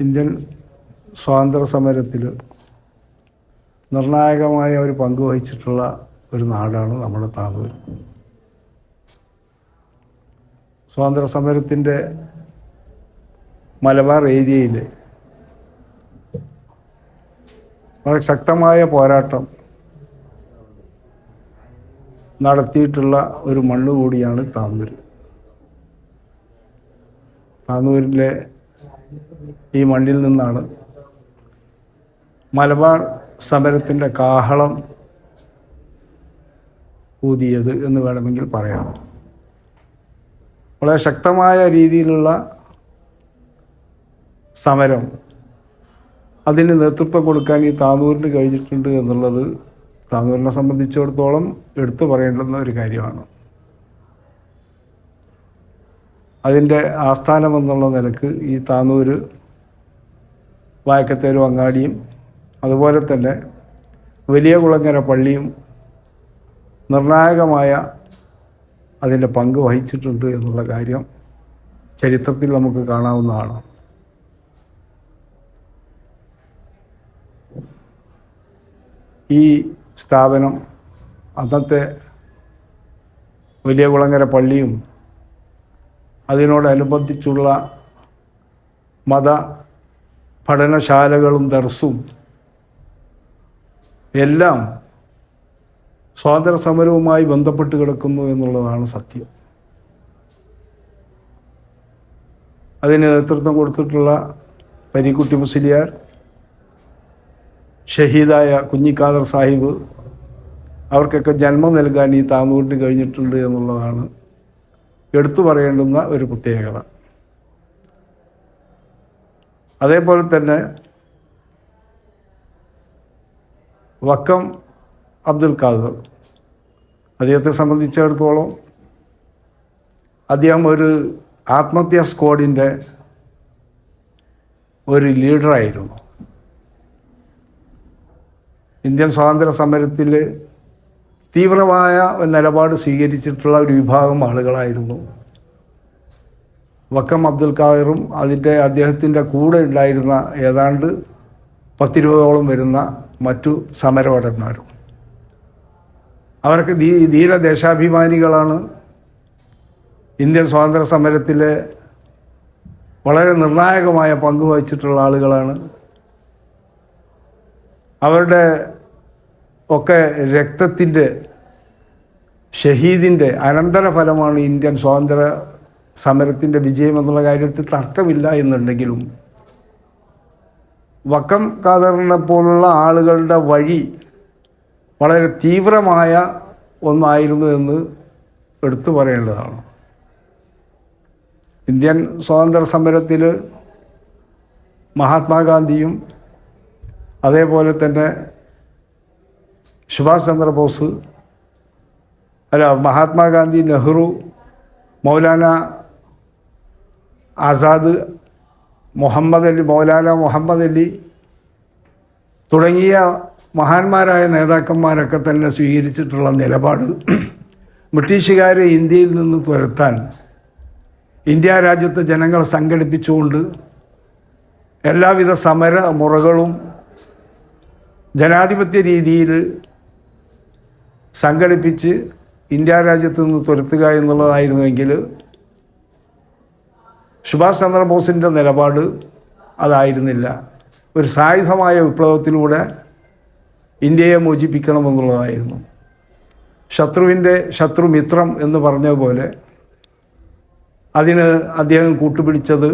Indian സ്വാതന്ത്ര്യ സമരത്തിൽ നിർണായകമായ ഒരു പങ്ക് വഹിച്ചിട്ടുള്ള ഒരു നാടാണ് നമ്മുടെ താനൂർ. സ്വാതന്ത്ര്യ സമരത്തിന്റെ മലബാർ ഏരിയയിൽ വളരെ ശക്തമായ പോരാട്ടം നടത്തിയിട്ടുള്ള ഒരു മണ്ണ് കൂടിയാണ് താനൂർ. താനൂരിലെ ഈ മണ്ണിൽ നിന്നാണ്. മലബാർ സമരത്തിന്റെ കാഹളം ഊതിയത് എന്ന് വേണമെങ്കിൽ പറയാം. വളരെ ശക്തമായ രീതിയിലുള്ള സമരം അതിന് നേതൃത്വം കൊടുക്കാൻ ഈ താനൂരിന് കഴിഞ്ഞിട്ടുണ്ട് എന്നുള്ളത് താനൂരിനെ സംബന്ധിച്ചിടത്തോളം എടുത്തു പറയേണ്ടുന്ന ഒരു കാര്യമാണ്. അതിന്റെ ആസ്ഥാനം എന്നുള്ള നിലയ്ക്ക് ഈ താന്നൂര് വായക്കത്തേരും അങ്ങാടിയും അതുപോലെ തന്നെ വലിയ കുളങ്ങര പള്ളിയും നിർണായകമായ അതിന്റെ പങ്ക് വഹിച്ചിട്ടുണ്ട് എന്നുള്ള കാര്യം ചരിത്രത്തിൽ നമുക്ക് കാണാവുന്നതാണ്. ഈ സ്ഥാപനം അന്നത്തെ വലിയ കുളങ്ങര പള്ളിയും അതിനോടനുബന്ധിച്ചുള്ള മത പഠനശാലകളും ദർസും എല്ലാം സ്വാതന്ത്ര്യ സമരവുമായി ബന്ധപ്പെട്ട് കിടക്കുന്നു എന്നുള്ളതാണ് സത്യം. അതിന് നേതൃത്വം കൊടുത്തിട്ടുള്ള പരിക്കുട്ടി മുസ്ലിയാർ ഷഹീദായ കുഞ്ഞിക്കാദർ സാഹിബ് അവർക്കൊക്കെ ജന്മം നൽകാൻ ഈ താന്നൂരിന് കഴിഞ്ഞിട്ടുണ്ട് എന്നുള്ളതാണ് എടുത്തു പറയേണ്ടുന്ന ഒരു പ്രത്യേകത. അതേപോലെ തന്നെ വക്കം അബ്ദുൽ ഖാദർ. അദ്ദേഹത്തെ സംബന്ധിച്ചിടത്തോളം അദ്ദേഹം ഒരു ആത്മഹത്യ സ്ക്വാഡിന്റെ ഒരു ലീഡറായിരുന്നു. ഇന്ത്യൻ സ്വാതന്ത്ര്യ സമരത്തിൽ തീവ്രമായ നിലപാട് സ്വീകരിച്ചിട്ടുള്ള ഒരു വിഭാഗം ആളുകളായിരുന്നു. വക്കം അബ്ദുൽ ഖാദറും അതിന്റെ അദ്ദേഹത്തിന്റെ കൂടെ ഉണ്ടായിരുന്ന ഏതാണ്ട് പത്തിരുപതോളം വരുന്ന മറ്റു സമരഭടന്മാരും അവർക്ക് ധീ ധീര ദേശാഭിമാനികളാണ്. ഇന്ത്യൻ സ്വാതന്ത്ര്യ സമരത്തിൽ വളരെ നിർണായകമായ പങ്ക് വഹിച്ചിട്ടുള്ള ആളുകളാണ്. അവരുടെ ഒക്കെ രക്തത്തിന്റെ ഷഹീദിന്റെ അനന്തരഫലമാണ് ഇന്ത്യൻ സ്വാതന്ത്ര്യ സമരത്തിന്റെ വിജയം എന്നുള്ള കാര്യത്തിൽ തർക്കമില്ല എന്നുണ്ടെങ്കിലും വക്കം ഖാദറിനെ പോലുള്ള ആളുകളുടെ വഴി വളരെ തീവ്രമായ ഒന്നായിരുന്നു എന്ന് എടുത്തു പറയേണ്ടതാണ്. ഇന്ത്യൻ സ്വാതന്ത്ര്യ സമരത്തിൽ മഹാത്മാഗാന്ധിയും അതേപോലെ തന്നെ സുഭാഷ് ചന്ദ്രബോസ് അല്ല മഹാത്മാഗാന്ധി നെഹ്റു മൗലാന ആസാദ് മുഹമ്മദ് അലി മൗലാന മുഹമ്മദ് അലി തുടങ്ങിയ മഹാന്മാരായ നേതാക്കന്മാരൊക്കെ തന്നെ സ്വീകരിച്ചിട്ടുള്ള നിലപാട് ബ്രിട്ടീഷുകാരെ ഇന്ത്യയിൽ നിന്ന് തുരത്താൻ ഇന്ത്യ രാജ്യത്തെ ജനങ്ങളെ സംഘടിപ്പിച്ചുകൊണ്ട് എല്ലാവിധ സമര മുറകളും ജനാധിപത്യ രീതിയിൽ സംഘടിപ്പിച്ച് ഇന്ത്യ രാജ്യത്ത് നിന്ന് തുരത്തുക എന്നുള്ളതായിരുന്നുവെങ്കിൽ സുഭാഷ് ചന്ദ്രബോസിന്റെ നിലപാട് അതായിരുന്നില്ല. ഒരു സായുധമായ വിപ്ലവത്തിലൂടെ ഇന്ത്യയെ മോചിപ്പിക്കണമെന്നുള്ളതായിരുന്നു. ശത്രുവിന്റെ ശത്രുമിത്രം എന്ന് പറഞ്ഞ പോലെ അതിന് അദ്ദേഹം കൂട്ടുപിടിച്ചത്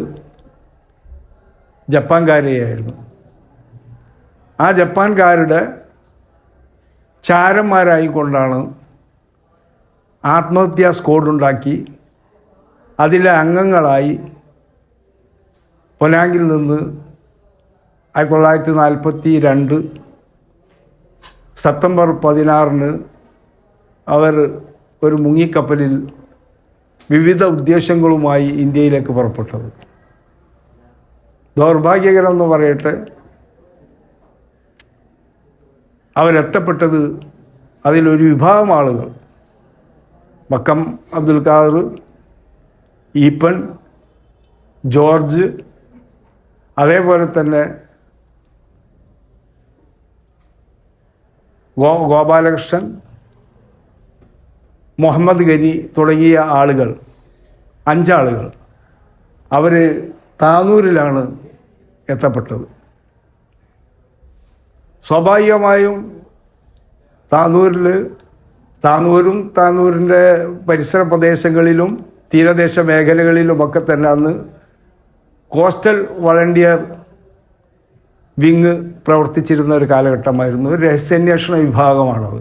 ജപ്പാൻകാരെയായിരുന്നു. ആ ജപ്പാൻകാരുടെ ചാരന്മാരായിക്കൊണ്ടാണ് ആത്മഹത്യാ സ്കോഡ് ഉണ്ടാക്കി അതിലെ അംഗങ്ങളായി പൊനാങ്കിൽ നിന്ന് ആയിരത്തി തൊള്ളായിരത്തി നാൽപ്പത്തി രണ്ട് സെപ്റ്റംബർ പതിനാറിന് അവർ ഒരു മുങ്ങിക്കപ്പലിൽ വിവിധ ഉദ്ദേശങ്ങളുമായി ഇന്ത്യയിലേക്ക് പുറപ്പെട്ടത്. ദൗർഭാഗ്യകരമെന്ന് പറയട്ടെ അവരെത്തപ്പെട്ടത് അതിലൊരു വിഭാഗം ആളുകൾ. മക്കം അബ്ദുൽ ഖാദർ ഈപ്പൻ ജോർജ് അതേപോലെ തന്നെ ഗോ ഗോപാലകൃഷ്ണൻ മുഹമ്മദ് ഗനി തുടങ്ങിയ ആളുകൾ അഞ്ചാളുകൾ. അവർ താനൂരിലാണ് എത്തപ്പെട്ടത്. സ്വാഭാവികമായും താനൂരിൽ താനൂരും താനൂരിന്റെ പരിസര പ്രദേശങ്ങളിലും തീരദേശ മേഖലകളിലുമൊക്കെ തന്നെ അന്ന് കോസ്റ്റൽ വളണ്ടിയർ വിങ് പ്രവർത്തിച്ചിരുന്ന ഒരു കാലഘട്ടമായിരുന്നു. രഹസ്യാന്വേഷണ വിഭാഗമാണത്.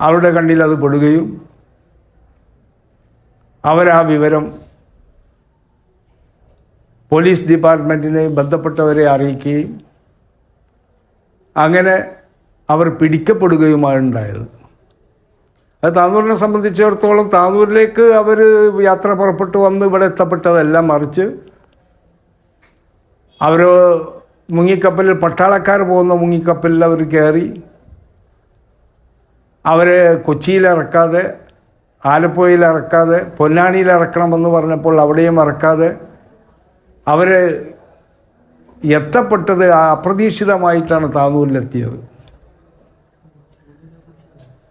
അവരുടെ കണ്ണിൽ അത് പെടുകയും അവരാ വിവരം പോലീസ് ഡിപ്പാർട്ട്മെന്റിനെ ബന്ധപ്പെട്ടവരെ അറിയിക്കുകയും അങ്ങനെ അവർ പിടിക്കപ്പെടുകയുമാണ് ഉണ്ടായത്. അത് താനൂരിനെ സംബന്ധിച്ചിടത്തോളം താനൂരിലേക്ക് അവർ യാത്ര പുറപ്പെട്ടു വന്ന് ഇവിടെ എത്തപ്പെട്ടതല്ല മറിച്ച് അവർ മുങ്ങിക്കപ്പലിൽ പട്ടാളക്കാർ പോകുന്ന മുങ്ങിക്കപ്പലിൽ അവർ കയറി അവരെ കൊച്ചിയിലിറക്കാതെ ആലപ്പുഴയിൽ ഇറക്കാതെ പൊന്നാനിയിൽ ഇറക്കണമെന്ന് പറഞ്ഞപ്പോൾ അവിടെയും ഇറക്കാതെ അവർ എത്തപ്പെട്ടത് അപ്രതീക്ഷിതമായിട്ടാണ് താനൂരിലെത്തിയത്.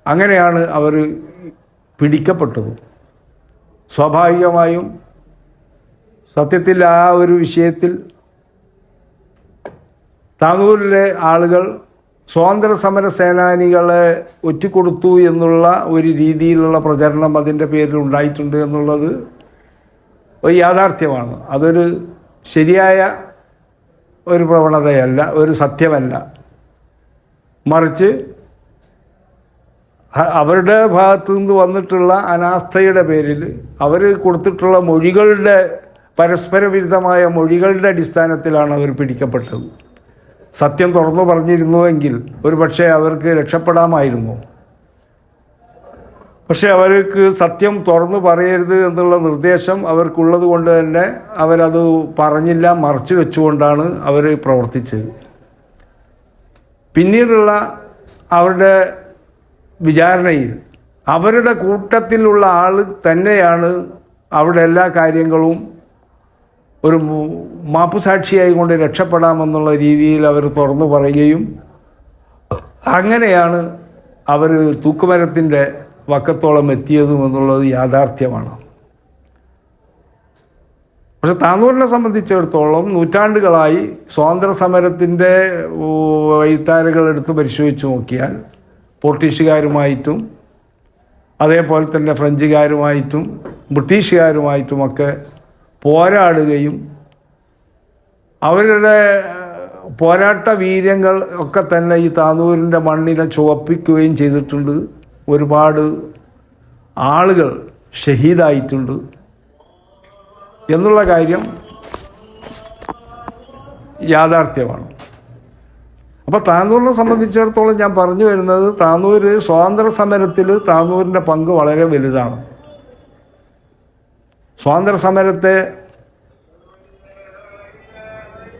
അങ്ങനെയാണ് അവർ പിടിക്കപ്പെട്ടത്. സ്വാഭാവികമായും സത്യത്തിൽ ആ ഒരു വിഷയത്തിൽ താനൂരിലെ ആളുകൾ സ്വാതന്ത്ര്യ സമര സേനാനികളെ ഒറ്റിക്കൊടുത്തു എന്നുള്ള ഒരു രീതിയിലുള്ള പ്രചരണം അതിന്റെ പേരിൽ ഉണ്ടായിട്ടുണ്ട് എന്നുള്ളത് ഒരു യാഥാർത്ഥ്യമാണ്. അതൊരു ശരിയായ ഒരു പ്രവണതയല്ല ഒരു സത്യമല്ല. മറിച്ച് അവരുടെ ഭാഗത്തു നിന്ന് വന്നിട്ടുള്ള അനാസ്ഥയുടെ പേരിൽ അവർ കൊടുത്തിട്ടുള്ള മൊഴികളുടെ പരസ്പര വിരുദ്ധമായ മൊഴികളുടെ അടിസ്ഥാനത്തിലാണ് അവർ പിടിക്കപ്പെട്ടത്. സത്യം തുറന്നു പറഞ്ഞിരുന്നുവെങ്കിൽ ഒരു പക്ഷേ അവർക്ക് രക്ഷപ്പെടാമായിരുന്നു. പക്ഷെ അവർക്ക് സത്യം തുറന്നു പറയരുത് എന്നുള്ള നിർദ്ദേശം അവർക്കുള്ളത് കൊണ്ട് തന്നെ അവരത് പറഞ്ഞില്ല മറച്ചു വെച്ചുകൊണ്ടാണ് അവർ പ്രവർത്തിച്ചത്. പിന്നീടുള്ള അവരുടെ വിചാരണയിൽ അവരുടെ കൂട്ടത്തിലുള്ള ആൾ തന്നെയാണ് അവിടെ എല്ലാ കാര്യങ്ങളും ഒരു മാപ്പുസാക്ഷിയായി കൊണ്ട് രക്ഷപ്പെടാമെന്നുള്ള രീതിയിൽ അവർ തുറന്നു പറയുകയും അങ്ങനെയാണ് അവർ തൂക്കുമരത്തിന്റെ വക്കത്തോളം എത്തിയതും എന്നുള്ളത് യാഥാർത്ഥ്യമാണ്. പക്ഷെ താനൂരിനെ സംബന്ധിച്ചിടത്തോളം നൂറ്റാണ്ടുകളായി സ്വാതന്ത്ര്യ സമരത്തിന്റെ വഴിത്താരകൾ എടുത്ത് പരിശോധിച്ച് നോക്കിയാൽ പോർട്ടീഷുകാരുമായിട്ടും അതേപോലെ തന്നെ ഫ്രഞ്ചുകാരുമായിട്ടും ബ്രിട്ടീഷുകാരുമായിട്ടുമൊക്കെ പോരാടുകയും അവരുടെ പോരാട്ട വീര്യങ്ങൾ ഒക്കെ തന്നെ ഈ താനൂരിന്റെ മണ്ണിനെ ചുവപ്പിക്കുകയും ചെയ്തിട്ടുണ്ട്. ഒരുപാട് ആളുകൾ ഷഹീദായിട്ടുണ്ട്. എന്നുള്ള കാര്യം യാഥാർത്ഥ്യമാണ്. അപ്പോൾ താനൂരിനെ സംബന്ധിച്ചിടത്തോളം ഞാൻ പറഞ്ഞു വരുന്നത് താനൂർ സ്വാതന്ത്ര്യ സമരത്തിൽ താനൂരിന്റെ പങ്ക് വളരെ വലുതാണ്. സ്വാതന്ത്ര്യ സമരത്തെ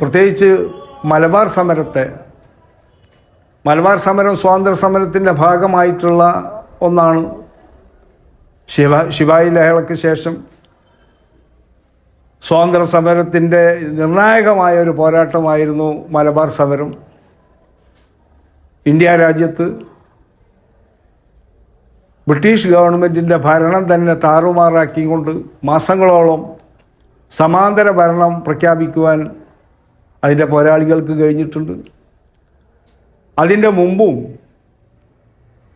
പ്രത്യേകിച്ച് മലബാർ സമരത്തെ മലബാർ സമരം സ്വാതന്ത്ര്യ സമരത്തിന്റെ ഭാഗമായിട്ടുള്ള ഒന്നാണ് ശിവ ശിവായി ലഹളയ്ക്ക് ശേഷം സ്വാതന്ത്ര്യ സമരത്തിന്റെ നിർണായകമായ ഒരു പോരാട്ടമായിരുന്നു മലബാർ സമരം. ഇന്ത്യ രാജ്യത്ത് ബ്രിട്ടീഷ് ഗവൺമെന്റിന്റെ ഭരണം തന്നെ താറുമാറാക്കിക്കൊണ്ട് മാസങ്ങളോളം സമാന്തര ഭരണം പ്രഖ്യാപിക്കുവാൻ അതിന്റെ പോരാളികൾക്ക് കഴിഞ്ഞിട്ടുണ്ട്. അതിന്റെ മുമ്പും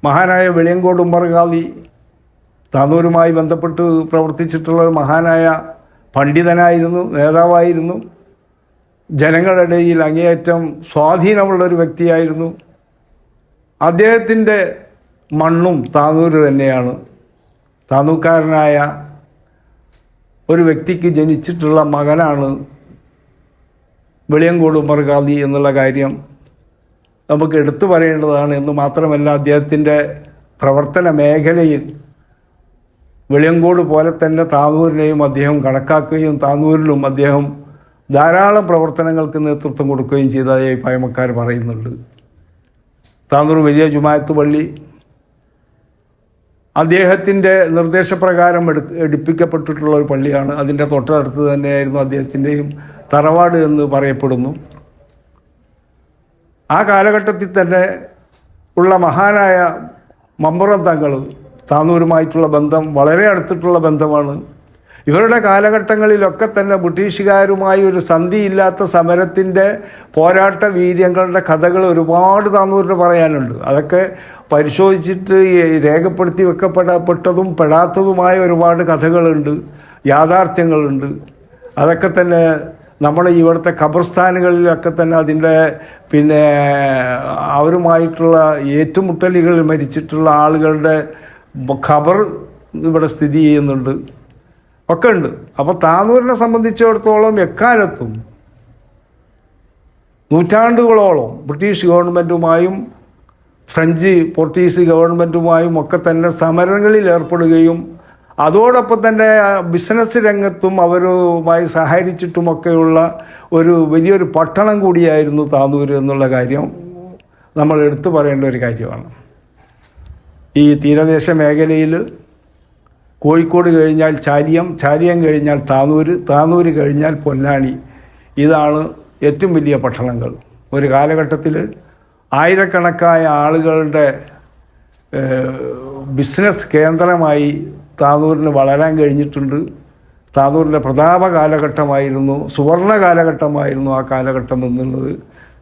മഹാനായ വെളിയങ്കോട് ഉമ്മർഗാദി താനൂരുമായി ബന്ധപ്പെട്ട് പ്രവർത്തിച്ചിട്ടുള്ള മഹാനായ പണ്ഡിതനായിരുന്നു നേതാവായിരുന്നു. ജനങ്ങളുടെ ഇടയിൽ അങ്ങേയറ്റം സ്വാധീനമുള്ള ഒരു വ്യക്തിയായിരുന്നു. അദ്ദേഹത്തിന്റെ മണ്ണും താനൂര് തന്നെയാണ്. താനൂക്കാരനായ ഒരു വ്യക്തിക്ക് ജനിച്ചിട്ടുള്ള മകനാണ് വെളിയങ്കോട് ഉമ്മർ എന്നുള്ള കാര്യം നമുക്ക് എടുത്തു പറയേണ്ടതാണ് എന്ന് മാത്രമല്ല അദ്ദേഹത്തിന്റെ പ്രവർത്തന മേഖലയിൽ വെളിയങ്കോട് പോലെ തന്നെ താനൂരിനെയും അദ്ദേഹം കണക്കാക്കുകയും താനൂരിലും അദ്ദേഹം ധാരാളം പ്രവർത്തനങ്ങൾക്ക് നേതൃത്വം കൊടുക്കുകയും ചെയ്തതായി പഴമക്കാർ പറയുന്നുണ്ട്. താനൂർ വലിയ ജുമായത്ത് പള്ളി. അദ്ദേഹത്തിന്റെ നിർദ്ദേശപ്രകാരം എടു എടുപ്പിക്കപ്പെട്ടിട്ടുള്ള ഒരു പള്ളിയാണ്. അതിന്റെ തൊട്ടടുത്ത് തന്നെയായിരുന്നു അദ്ദേഹത്തിന്റെയും തറവാട് എന്ന് പറയപ്പെടുന്നു. ആ കാലഘട്ടത്തിൽ തന്നെ ഉള്ള മഹാനായ മമ്പുറം തങ്ങൾ താനൂരുമായിട്ടുള്ള ബന്ധം വളരെ അടുത്തിട്ടുള്ള ബന്ധമാണ്. ഇവരുടെ കാലഘട്ടങ്ങളിലൊക്കെ തന്നെ ബ്രിട്ടീഷുകാരുമായി ഒരു സന്ധിയില്ലാത്ത സമരത്തിന്റെ പോരാട്ട വീര്യങ്ങളുടെ കഥകൾ ഒരുപാട് താന്നൂരിന് പറയാനുണ്ട്. അതൊക്കെ പരിശോധിച്ചിട്ട് രേഖപ്പെടുത്തി വെക്കപ്പെടപ്പെട്ടതും പെടാത്തതുമായ ഒരുപാട് കഥകളുണ്ട് യാഥാർത്ഥ്യങ്ങളുണ്ട്. അതൊക്കെ തന്നെ നമ്മുടെ ഇവിടുത്തെ ഖബർസ്ഥാനുകളിലൊക്കെ തന്നെ അതിന്റെ പിന്നെ അവരുമായിട്ടുള്ള ഏറ്റുമുട്ടലുകളിൽ മരിച്ചിട്ടുള്ള ആളുകളുടെ ഖബർ ഇവിടെ സ്ഥിതി ചെയ്യുന്നുണ്ട്. ഒക്കെ ഉണ്ട്. അപ്പോൾ താനൂരിനെ സംബന്ധിച്ചിടത്തോളം എക്കാലത്തും നൂറ്റാണ്ടുകളോളം ബ്രിട്ടീഷ് ഗവൺമെന്റുമായും ഫ്രഞ്ച് പോർട്ടീസ് ഗവൺമെന്റുമായും ഒക്കെ തന്നെ സമരങ്ങളിൽ ഏർപ്പെടുകയും അതോടൊപ്പം തന്നെ ബിസിനസ് രംഗത്തും അവരുമായി സഹകരിച്ചിട്ടുമൊക്കെയുള്ള ഒരു വലിയൊരു പട്ടണം കൂടിയായിരുന്നു താന്നൂർ എന്നുള്ള കാര്യം നമ്മൾ എടുത്തു പറയേണ്ട ഒരു കാര്യമാണ്. ഈ തീരദേശ മേഖലയിൽ കോഴിക്കോട് കഴിഞ്ഞാൽ ചാലിയം ചാലിയം കഴിഞ്ഞാൽ താന്നൂർ താന്നൂർ കഴിഞ്ഞാൽ പൊന്നാനി. ഇതാണ് ഏറ്റവും വലിയ പട്ടണങ്ങൾ. ഒരു കാലഘട്ടത്തിൽ ആയിരക്കണക്കായ ആളുകളുടെ ബിസിനസ് കേന്ദ്രമായി താനൂരിന് വളരാൻ കഴിഞ്ഞിട്ടുണ്ട്. താനൂരിന്റെ പ്രതാപ കാലഘട്ടമായിരുന്നു സുവർണ കാലഘട്ടമായിരുന്നു ആ കാലഘട്ടം എന്നുള്ളത്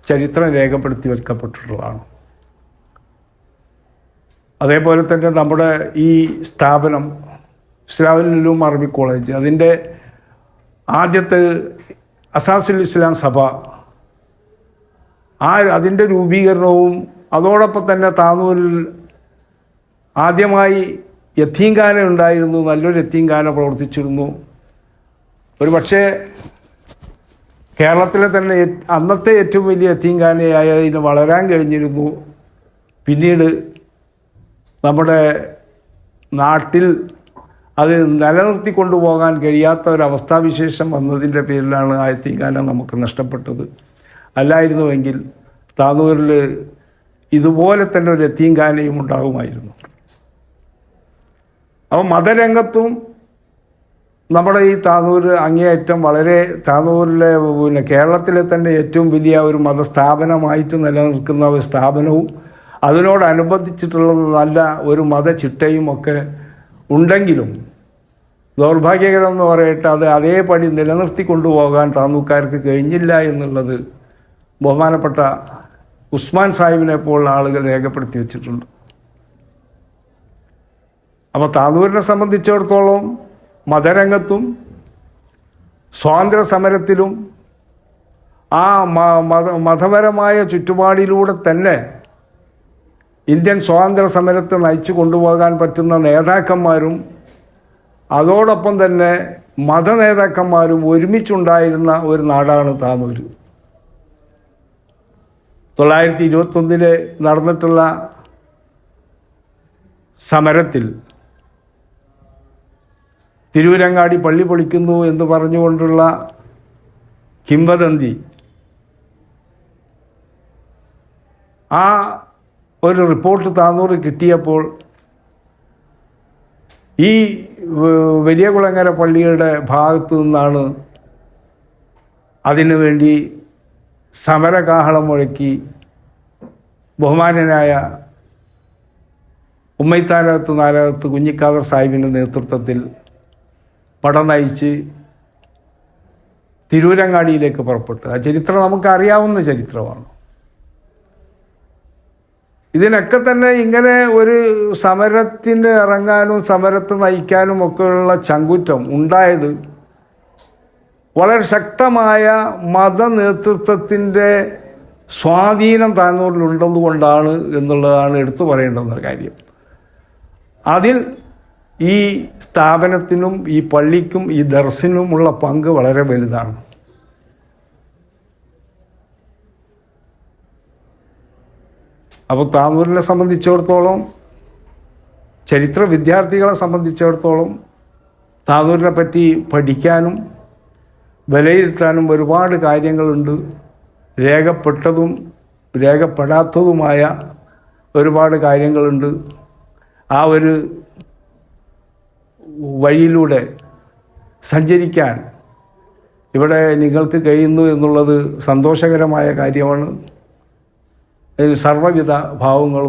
ചരിത്രം രേഖപ്പെടുത്തി വെക്കപ്പെട്ടിട്ടുള്ളതാണ്. അതേപോലെ തന്നെ നമ്മുടെ ഈ സ്ഥാപനം ഇസ്ലാമുലും അറബി കോളേജ് അതിന്റെ ആദ്യത്തെ അസാസുൽ ഇസ്ലാം സഭ ആ അതിന്റെ രൂപീകരണവും അതോടൊപ്പം തന്നെ താനൂരിൽ ആദ്യമായി യത്തീംഖാന ഉണ്ടായിരുന്നു നല്ലൊരു യത്തീംഖാന പ്രവർത്തിച്ചിരുന്നു. ഒരു പക്ഷേ കേരളത്തിലെ തന്നെ അന്നത്തെ ഏറ്റവും വലിയ യത്തീംഖാനയായ ഇതിന് വളരാൻ കഴിഞ്ഞിരുന്നു. പിന്നീട് നമ്മുടെ നാട്ടിൽ അത് നിലനിർത്തി കൊണ്ടുപോകാൻ കഴിയാത്ത ഒരു അവസ്ഥാവിശേഷം വന്നതിന്റെ പേരിലാണ് ആ യത്തീംഖാന നമുക്ക് നഷ്ടപ്പെട്ടത്. അല്ലായിരുന്നുവെങ്കിൽ താനൂരിൽ ഇതുപോലെ തന്നെ ഒരു യത്തീംഖാനയും ഉണ്ടാകുമായിരുന്നു. അപ്പോൾ മതരംഗത്തും നമ്മുടെ ഈ താനൂർ അങ്ങേയറ്റം വളരെ താനൂരിലെ പിന്നെ കേരളത്തിലെ തന്നെ ഏറ്റവും വലിയ ഒരു മതസ്ഥാപനമായിട്ട് നിലനിൽക്കുന്ന ഒരു സ്ഥാപനവും അതിനോടനുബന്ധിച്ചിട്ടുള്ള നല്ല ഒരു മതചിട്ടയും ഒക്കെ ഉണ്ടെങ്കിലും ദൗർഭാഗ്യകരം എന്ന് പറയട്ടെ അത് അതേപടി നിലനിർത്തി കൊണ്ടുപോകാൻ താനൂക്കാർക്ക് കഴിഞ്ഞില്ല എന്നുള്ളത് ബഹുമാനപ്പെട്ട ഉസ്മാൻ സാഹിബിനെ പോലുള്ള ആളുകൾ രേഖപ്പെടുത്തി വെച്ചിട്ടുണ്ട്. അപ്പോൾ താനൂരിനെ സംബന്ധിച്ചിടത്തോളം മതരംഗത്തും സ്വാതന്ത്ര്യ സമരത്തിലും ആ മത മതപരമായ ചുറ്റുപാടിലൂടെ തന്നെ ഇന്ത്യൻ സ്വാതന്ത്ര്യ സമരത്തെ നയിച്ചു കൊണ്ടുപോകാൻ പറ്റുന്ന നേതാക്കന്മാരും അതോടൊപ്പം തന്നെ മത നേതാക്കന്മാരും ഒരുമിച്ചുണ്ടായിരുന്ന ഒരു നാടാണ് താനൂർ തൊള്ളായിരത്തി ഇരുപത്തൊന്നിൽ നടന്നിട്ടുള്ള സമരത്തിൽ തിരൂരങ്ങാടി പള്ളി പൊളിക്കുന്നു എന്ന് പറഞ്ഞുകൊണ്ടുള്ള കിംവദന്തി. ആ ഒരു റിപ്പോർട്ട് താന്നൂർ കിട്ടിയപ്പോൾ ഈ വലിയ കുളങ്ങര പള്ളിയുടെ ഭാഗത്തു നിന്നാണ് അതിനു വേണ്ടി സമരകാഹളം മുഴക്കി ബഹുമാനനായ ഉമ്മൈത്താനകത്ത് നാരകത്ത് കുഞ്ഞിക്കാദർ സാഹിബിന്റെ നേതൃത്വത്തിൽ പടം നയിച്ച് തിരൂരങ്ങാടിയിലേക്ക് പുറപ്പെട്ടു ആ ചരിത്രം നമുക്കറിയാവുന്ന ചരിത്രമാണ്. ഇതിനൊക്കെ തന്നെ ഇങ്ങനെ ഒരു സമരത്തിന് ഇറങ്ങാനും സമരത്തെ നയിക്കാനും ഒക്കെയുള്ള ചങ്കുറ്റം ഉണ്ടായത് വളരെ ശക്തമായ മത നേതൃത്വത്തിന്റെ സ്വാധീനം താങ്ങൂരിലുണ്ടെന്നുകൊണ്ടാണ് എന്നുള്ളതാണ് എടുത്തു പറയേണ്ടുന്ന കാര്യം. അതിൽ ഈ സ്ഥാപനത്തിനും ഈ പള്ളിക്കും ഈ ദർശനുമുള്ള പങ്ക് വളരെ വലുതാണ്. അപ്പോൾ താനൂരിനെ സംബന്ധിച്ചിടത്തോളം ചരിത്ര വിദ്യാർത്ഥികളെ സംബന്ധിച്ചിടത്തോളം താനൂരിനെ പറ്റി പഠിക്കാനും വിലയിരുത്താനും ഒരുപാട് കാര്യങ്ങളുണ്ട്. രേഖപ്പെട്ടതും രേഖപ്പെടാത്തതുമായ ഒരുപാട് കാര്യങ്ങളുണ്ട്. ആ ഒരു വഴിയിലൂടെ സഞ്ചരിക്കാൻ ഇവിടെ നിങ്ങൾക്ക് കഴിയുന്നു എന്നുള്ളത് സന്തോഷകരമായ കാര്യമാണ്. സർവവിധ ഭാവങ്ങളും